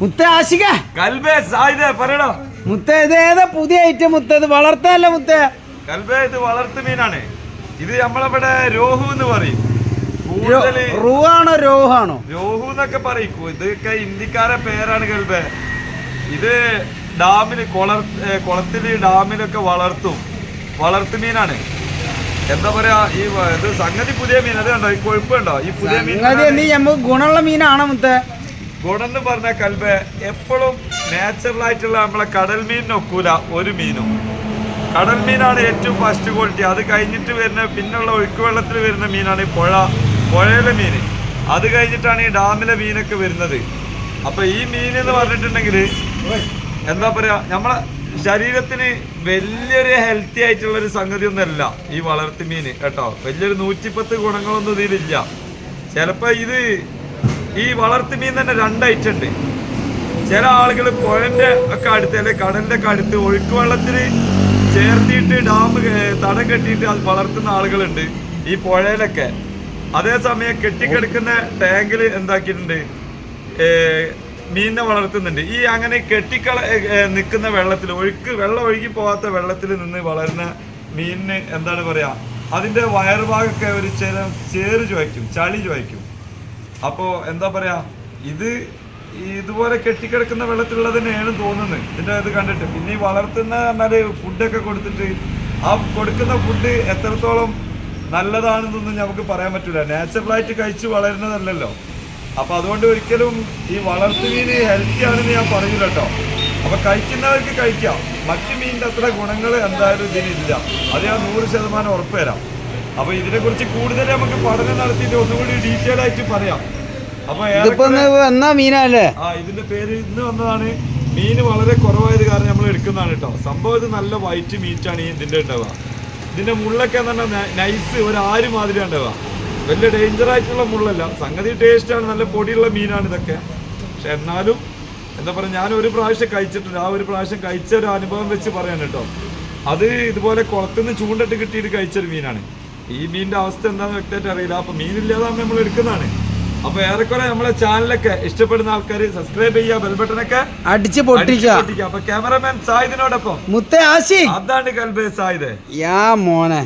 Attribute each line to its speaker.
Speaker 1: മുത്ത ആശിക.
Speaker 2: കൽബേ സായിദേ പറയടോ.
Speaker 1: മുത്തേ ഇത് ഏതാ പുതിയ ഐറ്റം മുത്തേ? ഇത് വളർത്താനല്ല മുത്തേ?
Speaker 2: കൽബേ ഇത് വളർത്തു മീനാണ്. ഇത് നമ്മളവിടെ രോഹു എന്ന് പറയും.
Speaker 1: റുവാണോ രോഹാണോ?
Speaker 2: രോഹു എന്നൊക്കെ പറയും. ഇതൊക്കെ ഇന്ത്യക്കാരെ പേരാണ് കൽബേ. ഇത് ഡാമിൽ കുളർ ഏ, കുളത്തിൽ ഡാമിലൊക്കെ വളർത്തും. വളർത്തു മീനാണ്. എന്താ പറയാ ഈ ഇത് സംഗതി പുതിയ മീൻ. അത് കണ്ടോ? ഈ കൊഴുപ്പുണ്ടോ ഈ പുതിയ മീൻ
Speaker 1: ഗുണമുള്ള മീനാണോ മുത്ത?
Speaker 2: ഗുണം എന്ന് പറഞ്ഞ കൽബ് എപ്പോഴും നാച്ചുറൽ ആയിട്ടുള്ള നമ്മളെ കടൽ മീനിനൊക്കൂല ഒരു മീനും. കടൽ മീനാണ് ഏറ്റവും ഫസ്റ്റ് ക്വാളിറ്റി അത് കഴിഞ്ഞിട്ട് വരുന്ന പിന്നുള്ള ഒഴുക്ക് വെള്ളത്തിൽ വരുന്ന മീനാണ് ഈ പുഴ പുഴയിലെ മീൻ. അത് കഴിഞ്ഞിട്ടാണ് ഈ ഡാമിലെ മീനൊക്കെ വരുന്നത്. അപ്പോൾ ഈ മീൻ എന്ന് പറഞ്ഞിട്ടുണ്ടെങ്കിൽ എന്താ പറയാ നമ്മളെ ശരീരത്തിന് വലിയൊരു ഹെൽത്തി ആയിട്ടുള്ള ഒരു സംഗതി ഒന്നല്ല ഈ വളർത്തു മീൻ കേട്ടോ. വലിയൊരു നൂറ്റിപ്പത്ത് ഗുണങ്ങളൊന്നും ഇതിലില്ല. ചിലപ്പോ ഇത് ഈ വളർത്തു മീൻ തന്നെ രണ്ടായിട്ട് ഉണ്ട് ചില ആളുകൾ പുഴന്റെ ഒക്കെ അടുത്ത് അല്ലെങ്കിൽ കടലിന്റെ ഒക്കെ അടുത്ത് ഒഴുക്ക് വെള്ളത്തിൽ ചേർത്തിയിട്ട് ഡാം തടം കെട്ടിയിട്ട് അത് വളർത്തുന്ന ആളുകളുണ്ട് ഈ പുഴയിലൊക്കെ. അതേസമയം കെട്ടിക്കിടക്കുന്ന ടാങ്കിൽ എന്താക്കിയിട്ടുണ്ട് മീനിനെ വളർത്തുന്നുണ്ട്. ഈ അങ്ങനെ കെട്ടിക്കള നിൽക്കുന്ന വെള്ളത്തിൽ ഒഴുക്ക് വെള്ളം ഒഴുകി പോകാത്ത വെള്ളത്തിൽ നിന്ന് വളരുന്ന മീനിന് എന്താണ് പറയാ അതിന്റെ വയറുഭാഗമൊക്കെ ഒരു ചില ചേറ് ചോദിക്കും ചളി ചുവയ്ക്കും. അപ്പോ എന്താ പറയാ ഇത് ഇതുപോലെ കെട്ടിക്കിടക്കുന്ന വെള്ളത്തിലുള്ളത് തന്നെയാണ് തോന്നുന്നത്. ഇതിന്റെ ഇത് കണ്ടിട്ട്. പിന്നെ ഈ വളർത്തുന്ന പറഞ്ഞാൽ ഫുഡൊക്കെ കൊടുത്തിട്ട് ആ കൊടുക്കുന്ന ഫുഡ് എത്രത്തോളം നല്ലതാണെന്നൊന്നും നമുക്ക് പറയാൻ പറ്റില്ല നാച്ചുറലായിട്ട് കഴിച്ച് വളരുന്നതല്ലല്ലോ. അപ്പൊ അതുകൊണ്ട് ഒരിക്കലും ഈ വളർത്തു മീൻ ഹെൽത്തി ആണെന്ന് ഞാൻ പറയില്ല കേട്ടോ അപ്പൊ കഴിക്കുന്നവർക്ക് കഴിക്കാം. മറ്റു മീനിന്റെ അത്ര ഗുണങ്ങൾ എന്തായാലും ഇതിനില്ല. അത് ഞാൻ നൂറ് ശതമാനം ഉറപ്പ് തരാം. അപ്പൊ ഇതിനെ കുറിച്ച് കൂടുതൽ നമുക്ക് പഠനം നടത്തിയിട്ട് ഒന്നുകൂടി ഡീറ്റെയിൽ ആയിട്ട് പറയാം. അപ്പൊ
Speaker 1: മീനല്ലേ?
Speaker 2: ആ ഇതിന്റെ പേര് ഇന്ന് വന്നതാണ്. മീൻ വളരെ കുറവായത് കാരണം നമ്മൾ എടുക്കുന്നതാണ് കേട്ടോ. സംഭവം ഇത് നല്ല വൈറ്റ് മീറ്റാണ് ഈ ഇതിന്റെ ഉണ്ടാവുക. ഇതിന്റെ മുള്ളൊക്കെ എന്ന് പറഞ്ഞാൽ നൈസ് ഒരു ആര് മാതിരി ഉണ്ടാവുക. വലിയ ഡേഞ്ചർ ആയിട്ടുള്ള മുള്ളല്ല. സംഗതി ടേസ്റ്റ് ആണ്. നല്ല പൊടിയുള്ള മീനാണ് ഇതൊക്കെ. പക്ഷെ എന്നാലും എന്താ പറയുക ഞാൻ ഒരു പ്രാവശ്യം കഴിച്ചിട്ടുണ്ട് ആ ഒരു പ്രാവശ്യം കഴിച്ച ഒരു അനുഭവം വെച്ച് പറയാൻ കേട്ടോ. അത് ഇതുപോലെ കുളത്തുനിന്ന് ചൂണ്ടിട്ട് കിട്ടിയിട്ട് കഴിച്ചൊരു മീനാണ്. ഈ മീനിന്റെ അവസ്ഥ എന്താണെന്ന് വ്യക്തമായിട്ട് അറിയില്ല. അപ്പൊ മീനില്ലാതെ നമ്മൾ എടുക്കുന്നതാണ്. അപ്പൊ ഏറെക്കുറെ നമ്മളെ ചാനലൊക്കെ ഇഷ്ടപ്പെടുന്ന ആൾക്കാർ സബ്സ്ക്രൈബ് ചെയ്യുക ബെൽബട്ടനൊക്കെ
Speaker 1: അടിച്ച് പൊട്ടിക്കുക.
Speaker 2: അപ്പൊ ക്യാമറമാൻ സായിദിനോടൊപ്പം
Speaker 1: മുത്തേ ആശി.
Speaker 2: അതാണ് കൽബേ സായിദ്.
Speaker 1: യാ മോനെ.